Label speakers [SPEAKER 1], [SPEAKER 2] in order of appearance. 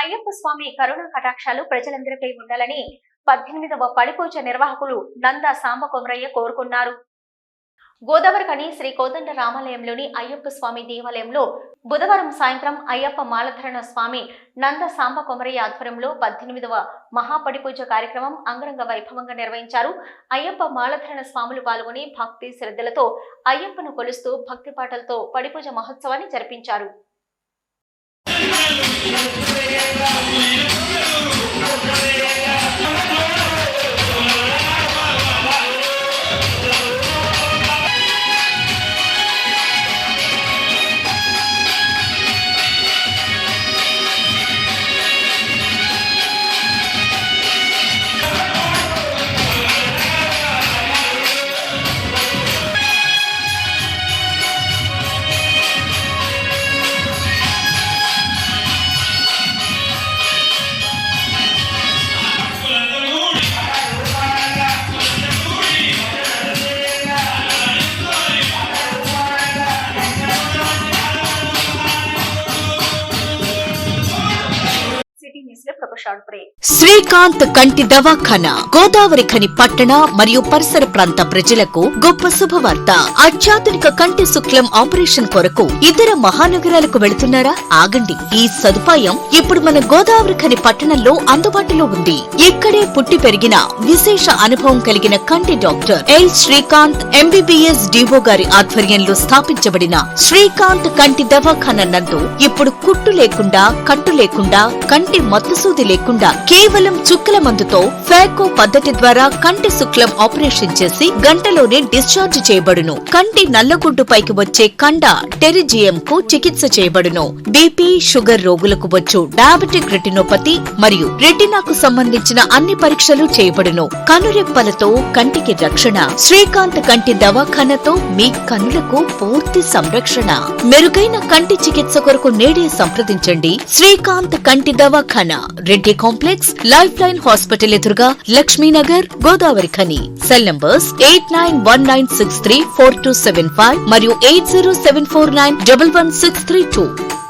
[SPEAKER 1] అయ్యప్ప స్వామి కరుణ కటాక్షాలు ప్రజలందరిపై ఉండాలని పద్దెనిమిదవ పడిపూజ నిర్వాహకులు నంద సాంబ కొమరయ్య కోరుకున్నారు గోదావరికని శ్రీ కోదండ రామాలయంలోని అయ్యప్ప స్వామి దేవాలయంలో బుధవారం సాయంత్రం అయ్యప్ప మాలధరణ స్వామి నంద సాంబ కొమరయ్య ఆధ్వర్యంలో పద్దెనిమిదవ మహాపడిపూజ కార్యక్రమం అంగరంగ వైభవంగా నిర్వహించారు. అయ్యప్ప మాలధరణ స్వాములు పాల్గొని భక్తి శ్రద్ధలతో అయ్యప్పను కొలుస్తూ భక్తి పాటలతో పడిపూజ మహోత్సవాన్ని జరిపించారు. let's go the
[SPEAKER 2] శ్రీకాంత్ కంటి దవాఖానా గోదావరి ఖని పట్టణ మరియు పరిసర ప్రాంత ప్రజలకు గొప్ప శుభవార్త. అత్యాధునిక కంటి శుక్లం ఆపరేషన్ కొరకు ఇతర మహానగరాలకు వెళుతున్నారా? ఆగండి. ఈ సదుపాయం ఇప్పుడు మన గోదావరి ఖని పట్టణంలో అందుబాటులో ఉంది. ఇక్కడే పుట్టి పెరిగిన విశేష అనుభవం కలిగిన కంటి doctor L. Srikanth MBBS DO గారి ఆధ్వర్యంలో స్థాపించబడిన శ్రీకాంత్ కంటి దవాఖానా నందు ఇప్పుడు కుట్టు లేకుండా కట్టు లేకుండా కంటి మత్తుసూది లేకుండా కేవలం చుక్కల మందుతో ఫ్యాకో పద్ధతి ద్వారా కంటి శుక్లం ఆపరేషన్ చేసి గంటలోనే డిశ్చార్జ్ చేయబడును. కంటి నల్లగుడ్డు పైకి వచ్చే కండ టెరిజియం కు చికిత్స చేయబడును. బీపీ షుగర్ రోగులకు వచ్చు డయాబెటిక్ రెటినోపతి మరియు రెటినాకు సంబంధించిన అన్ని పరీక్షలు చేయబడును. కనురెప్పలతో కంటికి రక్షణ శ్రీకాంత్ కంటి దవాఖానతో మీ కనులకు పూర్తి సంరక్షణ. మెరుగైన కంటి చికిత్స కొరకు నేడే సంప్రదించండి. శ్రీకాంత్ కంటి దవాఖానా Reddy complex life line hospital ఎదురుగా Laxminagar Godavari Khani. Cell numbers eight nine one nine six three four two seven five మరియు eight zero seven four nine double one six three two.